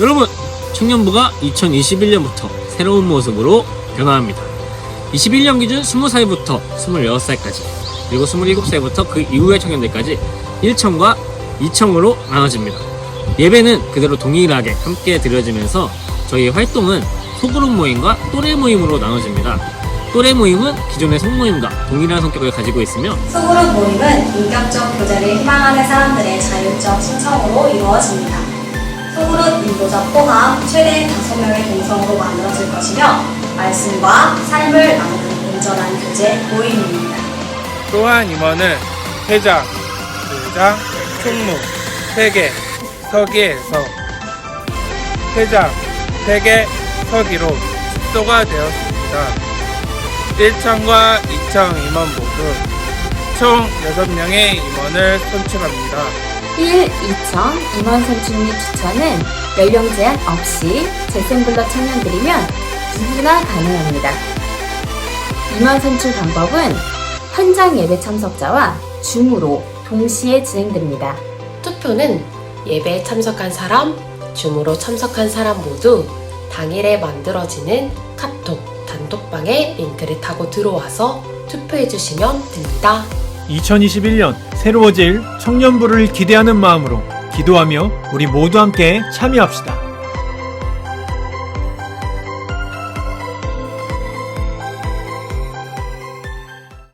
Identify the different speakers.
Speaker 1: 여러분, 청년부가 2021년부터 새로운 모습으로 변화합니다. 21년 기준 20살부터 26살까지, 그리고 27살부터 그 이후의 청년들까지 1청과 2청으로 나눠집니다. 예배는 그대로 동일하게 함께 드려지면서 저희 활동은 소그룹 모임과 또래 모임으로 나눠집니다. 또래 모임은 기존의 성모임과 동일한 성격을 가지고 있으며
Speaker 2: 소그룹 모임은 인격적 교제를 희망하는 사람들의 자율적 신청으로 이루어집니다. 소그룹 인도자 포함 최대 5명의 동성으로 만들어질 것이며 말씀과 삶을 나누는 온전한 교제 모임입니다.
Speaker 3: 또한 임원은 회장, 부장, 총무, 회계, 서기에서 회장, 회계, 서기로 축소가 되었습니다. 1청과 2청 임원 모두 총 6명의 임원을 선출합니다.
Speaker 4: 1, 2청 임원 선출 및 추천은 연령 제한 없이 재생블러 청년들이면 누구나 가능합니다. 임원 선출 방법은 현장 예배 참석자와 줌으로 동시에 진행됩니다.
Speaker 5: 투표는 예배에 참석한 사람, 줌으로 참석한 사람 모두 당일에 만들어지는 카톡 단톡방에 링크를 타고 들어와서 투표해 주시면 됩니다.
Speaker 6: 2021년 새로워질 청년부를 기대하는 마음으로 기도하며 우리 모두 함께 참여합시다.